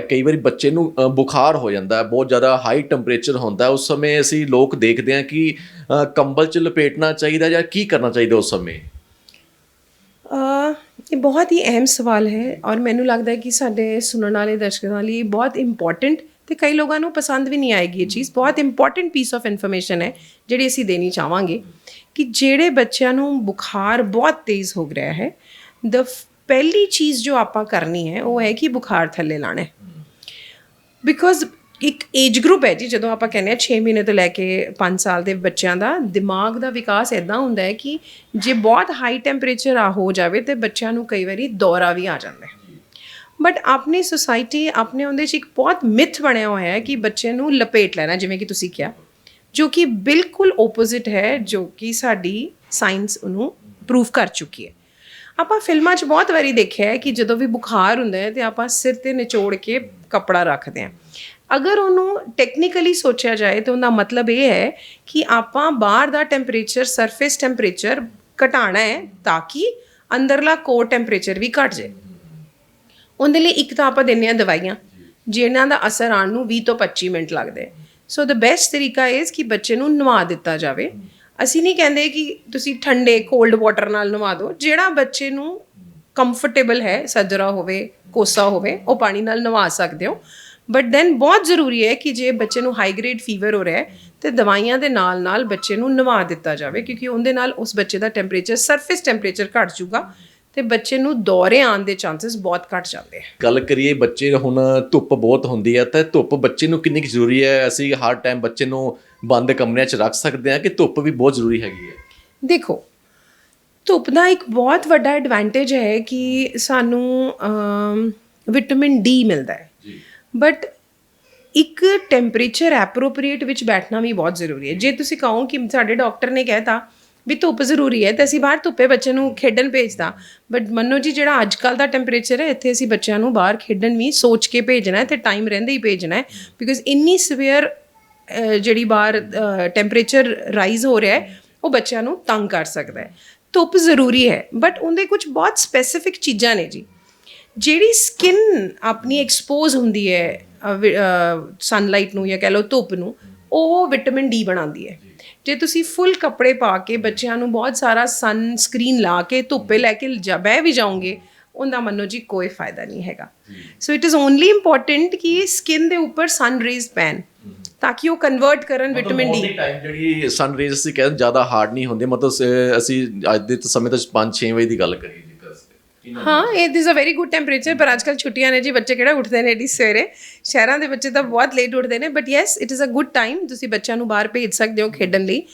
ਕਈ ਵਾਰੀ ਬੱਚੇ ਨੂੰ ਅ, ਬੁਖਾਰ ਹੋ ਜਾਂਦਾ ਹੈ ਬਹੁਤ ਜ਼ਿਆਦਾ ਹਾਈ ਟੈਂਪਰੇਚਰ ਹੁੰਦਾ ਹੈ ਉਸ ਸਮੇਂ ਅਸੀਂ ਲੋਕ ਦੇਖਦੇ ਹਾਂ ਕਿ ਅ, ਕੰਬਲ 'ਚ ਲਪੇਟਣਾ ਚਾਹੀਦਾ ਜਾਂ ਕੀ ਕਰਨਾ ਚਾਹੀਦਾ ਉਸ ਸਮੇਂ? ਅ, ਇਹ ਬਹੁਤ ਹੀ ਅਹਿਮ ਸਵਾਲ ਹੈ ਔਰ ਮੈਨੂੰ ਲੱਗਦਾ ਹੈ ਕਿ ਸਾਡੇ ਸੁਣਨ ਵਾਲੇ ਦਰਸ਼ਕਾਂ ਲਈ ਇਹ ਬਹੁਤ ਇੰਪੋਰਟੈਂਟ ਤੇ ਕਈ ਲੋਕਾਂ ਨੂੰ ਪਸੰਦ ਵੀ ਨਹੀਂ ਆਏਗੀ ਇਹ ਚੀਜ਼। ਬਹੁਤ ਇੰਪੋਰਟੈਂਟ ਪੀਸ ਆਫ ਇਨਫੋਰਮੇਸ਼ਨ ਹੈ ਜਿਹੜੀ ਅਸੀਂ ਦੇਣੀ ਚਾਹਾਂਗੇ ਕਿ ਜਿਹੜੇ ਬੱਚਿਆਂ ਨੂੰ ਬੁਖਾਰ ਬਹੁਤ ਤੇਜ਼ ਹੋ ਰਿਹਾ ਹੈ ਦ ਪਹਿਲੀ ਚੀਜ਼ ਜੋ ਆਪਾਂ ਕਰਨੀ ਹੈ ਉਹ ਹੈ ਕਿ ਬੁਖਾਰ ਥੱਲੇ ਲਾਣਾ ਹੈ। ਬਿਕੋਜ਼ ਇੱਕ ਏਜ ਗਰੁੱਪ ਹੈ ਜੀ, ਜਦੋਂ ਆਪਾਂ ਕਹਿੰਦੇ ਆ 6 ਮਹੀਨੇ ਤੋਂ ਲੈ ਕੇ 5 ਸਾਲ ਦੇ ਬੱਚਿਆਂ ਦਾ, ਦਿਮਾਗ ਦਾ ਵਿਕਾਸ ਇਦਾਂ ਹੁੰਦਾ ਹੈ ਕਿ ਜੇ ਬਹੁਤ ਹਾਈ ਟੈਂਪਰੇਚਰ ਆ ਹੋ ਜਾਵੇ ਤੇ ਬੱਚਿਆਂ ਨੂੰ ਕਈ ਵਾਰੀ ਦੌਰਾ ਵੀ ਆ ਜਾਂਦਾ ਹੈ। ਬਟ ਆਪਣੀ ਸੁਸਾਇਟੀ ਆਪਣੇ ਉਹਦੇ 'ਚ ਇੱਕ ਬਹੁਤ ਮਿਥ ਬਣਿਆ ਹੋਇਆ ਹੈ ਕਿ ਬੱਚੇ ਨੂੰ ਲਪੇਟ ਲੈਣਾ, ਜਿਵੇਂ ਕਿ ਤੁਸੀਂ ਕਿਹਾ, ਜੋ ਕਿ ਬਿਲਕੁਲ ਆਪੋਜ਼ਿਟ ਹੈ, ਜੋ ਕਿ ਸਾਡੀ ਸਾਇੰਸ ਉਹਨੂੰ ਪ੍ਰੂਫ ਕਰ ਚੁੱਕੀ ਹੈ। ਆਪਾਂ ਫਿਲਮਾਂ 'ਚ ਬਹੁਤ ਵਾਰੀ ਦੇਖਿਆ ਹੈ ਕਿ ਜਦੋਂ ਵੀ ਬੁਖਾਰ ਹੁੰਦਾ ਹੈ ਤੇ ਆਪਾਂ ਸਿਰ ਤੇ ਨਿਚੋੜ ਕੇ ਕੱਪੜਾ ਰੱਖਦੇ ਹਾਂ। ਅਗਰ ਉਹਨੂੰ ਟੈਕਨੀਕਲੀ ਸੋਚਿਆ ਜਾਏ ਤਾਂ ਉਹਦਾ ਮਤਲਬ ਇਹ ਹੈ ਕਿ ਆਪਾਂ ਬਾਹਰ ਦਾ ਟੈਂਪਰੇਚਰ ਸਰਫੇਸ ਟੈਂਪਰੇਚਰ ਘਟਾਣਾ ਹੈ ਤਾਂ ਕਿ ਅੰਦਰਲਾ ਕੋਰ ਟੈਂਪਰੇਚਰ ਵੀ ਘਟ ਜਾਏ। ਉਹਦੇ ਲਈ ਇੱਕ ਤਾਂ ਆਪਾਂ ਦਿੰਨੇ ਆ ਦਵਾਈਆਂ ਜਿਨ੍ਹਾਂ ਦਾ ਅਸਰ ਆਉਣ ਨੂੰ 20 ਤੋਂ 25 ਮਿੰਟ ਲੱਗਦੇ ਸੋ ਦ ਬੈਸਟ ਤਰੀਕਾ ਇਜ਼ ਕਿ ਬੱਚੇ ਨੂੰ ਨਵਾ ਦਿੱਤਾ ਜਾਵੇ। ਅਸੀਂ ਨਹੀਂ ਕਹਿੰਦੇ ਕਿ ਤੁਸੀਂ ਠੰਡੇ ਕੋਲਡ ਵਾਟਰ ਨਾਲ ਨਵਾ ਦਿਓ। ਜਿਹੜਾ ਬੱਚੇ ਨੂੰ ਕੰਫਰਟੇਬਲ ਹੈ, ਸੱਜਰਾ ਹੋਵੇ, ਕੋਸਾ ਹੋਵੇ, ਉਹ ਪਾਣੀ ਨਾਲ ਨਵਾ ਸਕਦੇ ਹੋ। ਬਟ ਦੈਨ ਬਹੁਤ ਜ਼ਰੂਰੀ ਹੈ ਕਿ ਜੇ ਬੱਚੇ ਨੂੰ ਹਾਈ ਗ੍ਰੇਡ ਫੀਵਰ ਹੋ ਰਿਹਾ ਹੈ, ਤੇ ਦਵਾਈਆਂ ਦੇ ਨਾਲ ਨਾਲ ਬੱਚੇ ਨੂੰ ਨਵਾ ਦਿੱਤਾ ਜਾਵੇ, ਕਿਉਂਕਿ ਉਹਦੇ ਨਾਲ ਉਸ ਬੱਚੇ ਦਾ ਟੈਂਪਰੇਚਰ ਸਰਫੇਸ ਟੈਂਪਰੇਚਰ ਘਟ ਜਾਊਗਾ। ਤੇ ਬੱਚੇ ਨੂੰ ਦੌਰੇ ਆਉਣ ਦੇ ਚਾਂਸਸ ਬਹੁਤ ਘਟ ਜਾਂਦੇ ਆ। ਗੱਲ ਕਰੀਏ ਬੱਚੇ ਹੁਣ ਧੁੱਪ ਬਹੁਤ ਹੁੰਦੀ ਹੈ ਤਾਂ ਧੁੱਪ ਬੱਚੇ ਨੂੰ ਕਿੰਨੀ ਕੁ ਜ਼ਰੂਰੀ ਹੈ? ਅਸੀਂ ਹਰ ਟਾਈਮ ਬੱਚੇ ਨੂੰ ਬੰਦ ਕਮਰਿਆਂ 'ਚ ਰੱਖ ਸਕਦੇ ਹਾਂ ਕਿ ਧੁੱਪ ਵੀ ਬਹੁਤ ਜ਼ਰੂਰੀ ਹੈਗੀ ਹੈ? ਦੇਖੋ ਧੁੱਪ ਦਾ ਇੱਕ ਬਹੁਤ ਵੱਡਾ ਐਡਵਾਂਟੇਜ ਹੈ ਕਿ ਸਾਨੂੰ ਵਿਟਾਮਿਨ ਡੀ ਮਿਲਦਾ ਹੈ। ਬਟ ਇੱਕ ਟੈਂਪਰੇਚਰ ਐਪਰੋਪ੍ਰੀਏਟ ਵਿੱਚ ਬੈਠਣਾ ਵੀ ਬਹੁਤ ਜ਼ਰੂਰੀ ਹੈ। ਜੇ ਤੁਸੀਂ ਕਹੋ ਕਿ ਸਾਡੇ ਡਾਕਟਰ ਨੇ ਕਹਿਤਾ ਵੀ ਧੁੱਪ ਜ਼ਰੂਰੀ ਹੈ ਤਾਂ ਅਸੀਂ ਬਾਹਰ ਧੁੱਪੇ ਬੱਚੇ ਨੂੰ ਖੇਡਣ ਭੇਜਦਾ। ਬਟ ਮੰਨੋ ਜੀ, ਜਿਹੜਾ ਅੱਜ ਕੱਲ ਦਾ ਟੈਂਪਰੇਚਰ ਹੈ, ਇੱਥੇ ਅਸੀਂ ਬੱਚਿਆਂ ਨੂੰ ਬਾਹਰ ਖੇਡਣ ਵੀ ਸੋਚ ਕੇ ਭੇਜਣਾ ਹੈ ਤੇ ਟਾਈਮ ਰਹਿੰਦੇ ਹੀ ਭੇਜਣਾ ਹੈ। ਬਿਕਾਜ਼ ਇੰਨੀ ਸਵੇਅਰ ਜਿਹੜੀ ਬਾਹਰ ਟੈਂਪਰੇਚਰ ਰਾਈਜ਼ ਹੋ ਰਿਹਾ ਹੈ, ਉਹ ਬੱਚਿਆਂ ਨੂੰ ਤੰਗ ਕਰ ਸਕਦਾ ਹੈ। ਧੁੱਪ ਜ਼ਰੂਰੀ ਹੈ ਬਟ ਉਹਦੇ ਕੁਝ ਬਹੁਤ ਸਪੈਸੀਫਿਕ ਚੀਜ਼ਾਂ ਨੇ ਜੀ। ਜਿਹੜੀ ਸਕਿਨ ਆਪਣੀ ਐਕਸਪੋਜ਼ ਹੁੰਦੀ ਹੈ ਸਨਲਾਈਟ ਨੂੰ ਜਾਂ ਕਹ ਲਓ ਧੁੱਪ ਨੂੰ, ਉਹ ਵਿਟਾਮਿਨ ਡੀ ਬਣਾਉਂਦੀ ਹੈ। ਜੇ ਤੁਸੀਂ ਫੁੱਲ ਕੱਪੜੇ ਪਾ ਕੇ ਬੱਚਿਆਂ ਨੂੰ ਬਹੁਤ ਸਾਰਾ ਸਨ ਸਕਰੀਨ ਲਾ ਕੇ ਧੁੱਪੇ ਲੈ ਕੇ ਜਾ- ਬਹਿ ਵੀ ਜਾਓਗੇ ਉਹਦਾ ਮੰਨੋ ਜੀ ਕੋਈ ਫਾਇਦਾ ਨਹੀਂ ਹੈਗਾ। So it is only important ਕਿ ਸਕਿਨ ਦੇ ਉੱਪਰ ਸਨ ਰੇਜ਼ ਪੈਣ ਤਾਂ ਕਿ ਉਹ ਕਨਵਰਟ ਕਰਨ ਵਿਟਾਮਿਨ ਡੀ ਟਾਈਮ ਜਿਹੜੀ ਸਨ ਰੇਜ਼ ਅਸੀਂ ਕਹਿੰਦੇ ਜ਼ਿਆਦਾ ਹਾਰਡ ਨਹੀਂ ਹੁੰਦੇ ਮਤਲਬ ਸ- ਅਸੀਂ ਅੱਜ ਦੇ ਸਮੇਂ ਤੋਂ 5-6 ਵਜੇ ਦੀ ਗੱਲ ਕਰੀਏ ਹਾਂ ਇਹ is a very good temperature ਪਰ ਅੱਜਕੱਲ ਛੁੱਟੀਆਂ ਨੇ ਜੀ ਬੱਚੇ ਕਿਹੜਾ ਉੱਠਦੇ ਨੇ ਏਡੀ ਸਵੇਰੇ? ਸ਼ਹਿਰਾਂ ਦੇ ਬੱਚੇ ਤਾਂ ਬਹੁਤ ਲੇਟ ਉੱਠਦੇ ਨੇ but yes it is a good time ਤੁਸੀਂ ਬੱਚਿਆਂ ਨੂੰ ਬਾਹਰ ਭੇਜ ਸਕਦੇ ਹੋ ਖੇਡਣ ਲਈ।